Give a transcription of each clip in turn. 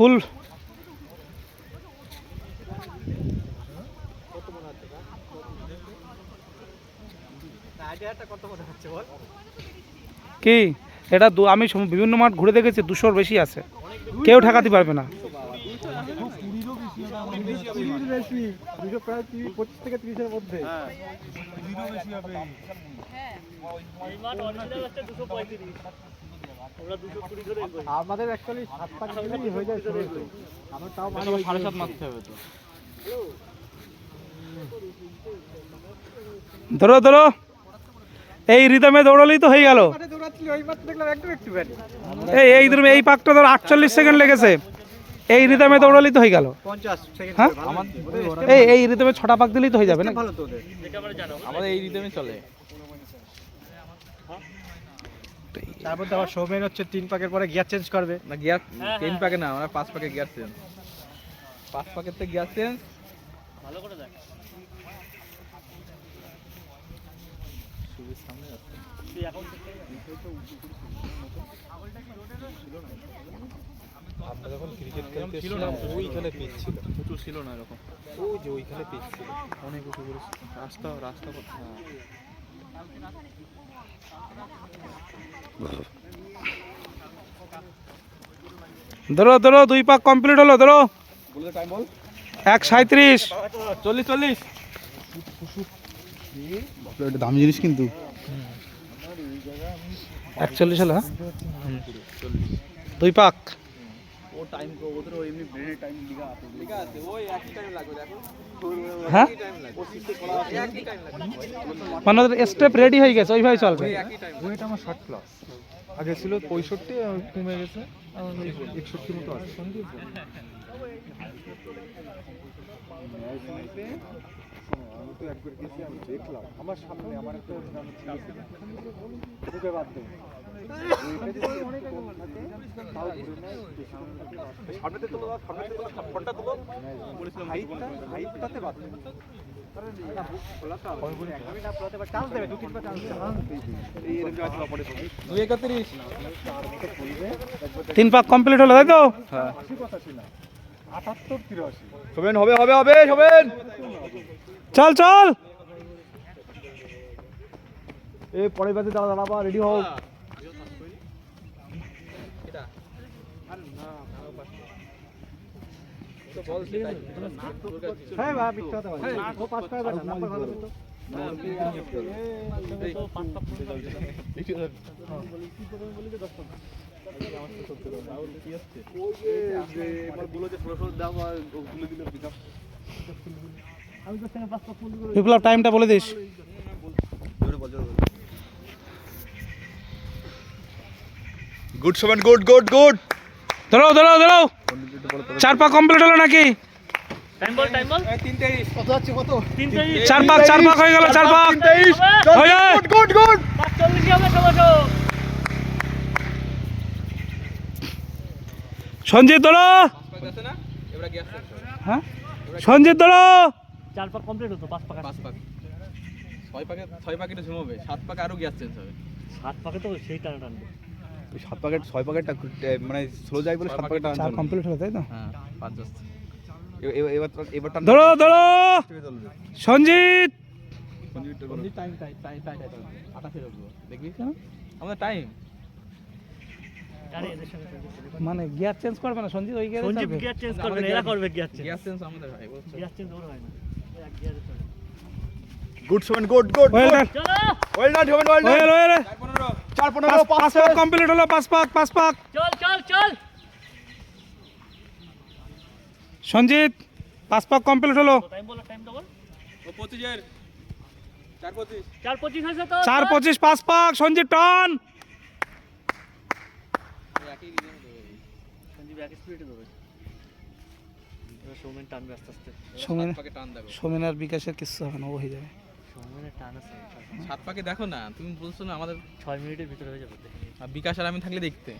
ফুল। কি? এটা আমি বিভিন্ন মাঠ ঘুরে দেখেছি, দুশোর বেশি আছে। কেউ ঠেকাতে পারবে না। মধ্যে আমাদের অ্যাকচুয়ালি সাত পাঁচ মিনিটই হয়ে যায় আমার তাও মানে সাড়ে সাত মারতে হবে তো। ধরো ধরো। এই রিদমে দৌড়ালেই তো হয়ে গেল। এই এই রিদমে এই পাকটা ধরো আটচল্লিশ সেকেন্ড লেগেছে। এই রিদমে দৌড়ালেই তো হয়ে গেল। হ্যাঁ? এই এই রিদমে ছটা পাক দিলেই তো হয়ে যাবে না ভালো তো ওদের। আমাদের এই রিদমে চলে। তারপর তো আবার সৌমেন হচ্ছে তিন পাকের পরে গিয়ার চেঞ্জ করবে। না গিয়ার তিন প্যাকে না আমরা পাঁচ প্যাকে গিয়ার চেঞ্জ পাঁচ প্যাকের থেকে গিয়ার চেঞ্জ আমরা যখন ক্রিকেট খেলতে এসেছিলাম ওইখানে পিচ ছিল। উঁচু ছিল না এরকম। ওই যে ওইখানে পিচ ছিল। অনেক উঁচু করে। রাস্তা রাস্তা হ্যাঁ। ধরো ধরো দুই পাক কমপ্লিট হলো ধরো। এক সাঁত্রিশ চল্লিশ চল্লিশ। দামি জিনিস কিন্তু। একচল্লিশ হলো হ্যাঁ? দুই পাক। ও টাইম ওদের ওই এমনি ব্রেনের টাইম লিখা আছে লিখা আছে ওই একই টাইম লাগবে দেখো হ্যাঁ মানে ওদের স্টেপ রেডি হয়ে গেছে ওইভাবে চলবে ওয়েট আমার ষাট প্লাস আগে ছিল পঁয়ষট্টি আর কমে গেছে একষট্টি মতো আছে সন্দীপ আমি তো একবার গেছি আমি দেখলাম আমার সামনে আমার একটা ঢুকে বাদ দেবো পরে তিন পাক কমপ্লিট হলো, তাই তো? আশি পঁচাশি না আটাত্তর তিরাশি শোভেন, হবে হবে হবে চল চল। এ, পরের ব্যাচে দাঁড়া দাঁড়াবা রেডি হও। হ্যাঁ বা মিথ্যা কথা বলে ও পাস করে বেটা নাম্বার ভালো তো বিপ্লব টাইমটা বলে this. Good Shovan good good good ধরো ধরো ধরো। চার পাক কমপ্লিট হলো নাকি? কত আছে কত চার পাক চার পাক হয়ে গেল চার পাক। যায়। গুড গুড সঞ্জিত গ্যাস হ্যাঁ? সঞ্জিত চার পাক কমপ্লিট হতো পাঁচ পাক পাঁচ পাক ছয় পাকে ছয় পাকেটা ঝুমবে সাত পাকে আরও গ্যাস চেঞ্জ হবে। সাত পাকে তো সেই টানা টানবে সাত প্যাকেট ছয় প্যাকেটটা মানে স্লো যায় বলে সাত প্যাকেট চার কমপ্লিট হলো তাই তো? হ্যাঁ পাঁচ এবার এবার ধরো ধরো! Sanjit! Time time time time আটা দেখবি আমাদের টাইম আরে এদের সঙ্গে সঞ্জীব মানে গিয়ার চেঞ্জ করবে না? সঞ্জিত ওই গিয়ারে গিয়ার চেঞ্জ করবে না এরা করবে গিয়ার চেঞ্জ গ্যাস চেঞ্জ আমাদের বুঝছ গিয়ার চেঞ্জ ওর হয়। না এক গিয়ারে চলে good seven good good done, চলো well done seven well well, well, চার পনেরো পাঁচ পাঁচ পাক কমপ্লিট হলো পাঁচ পাক পাঁচ পাক চল চল চল সঞ্জিত পাঁচ পাক কমপ্লিট হলো। টাইম বলো টাইম বল ও পঁচিশের। চার পঁচিশ। চার পঁচিশ হয়েছে তো চার পঁচিশ পাঁচ পাক সঞ্জিত টন সঞ্জীব এক স্পিডে দেবে সৌমেন টানবে আস্তে আস্তে। সৌমেন সৌমেন আর বিকাশের কিচ্ছু হবে না ও হয়ে যাবে। সৌমেনের টান আছে সাত পাকে দেখো না তুমি বলছো না আমাদের ছয় মিনিটের ভিতরে হয়ে যাবে। আর বিকাশ আর আমি থাকলে দেখতে।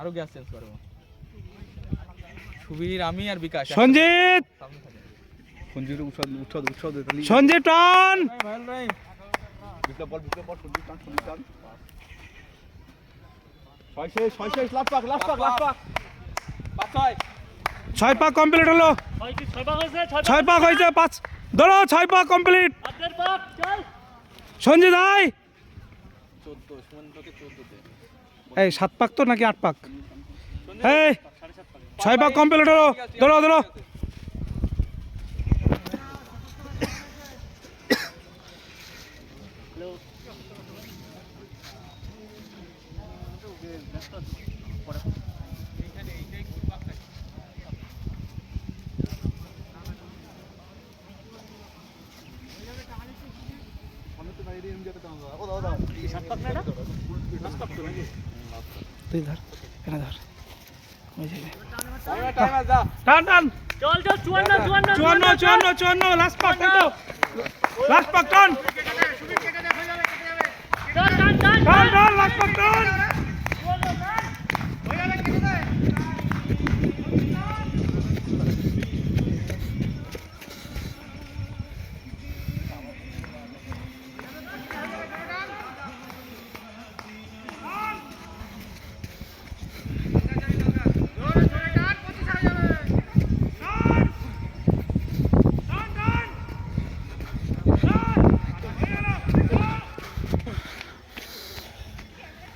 আরও গ্যাস চেঞ্জ করব সুবীর আমি আর বিকাশ সঞ্জিত! উৎসাহ উৎসাহ উৎসাহ সঞ্জিত টন! ভাইল ভাই। বিপ্লব বল বিপ্লব বল সঞ্জীব টান সঞ্জীব টান। ছয় শেষ ছয় শেষ লাস্ট পাক লাস্ট পাক লাস্ট পাক। পাঁচ ছয়। ছয় পাক কমপ্লিট হলো। ছয় পাক হয়েছে পাঁচ। ধরো ছয় পাক কমপ্লিট সঞ্জিত ভাই এই সাত পাক তো নাকি আট পাক? এই ছয় পাক কমপ্লিট হলো। ধরো ধরো তুই ধর এটা ধর। টান টান। চল চল চুয়ান্ন চুয়ান্ন চুয়ান্ন চুয়ান্ন চুয়ান্ন লাস্ট পাক টান। লাস্ট পাক টান টান টান লাস্ট পাক টান।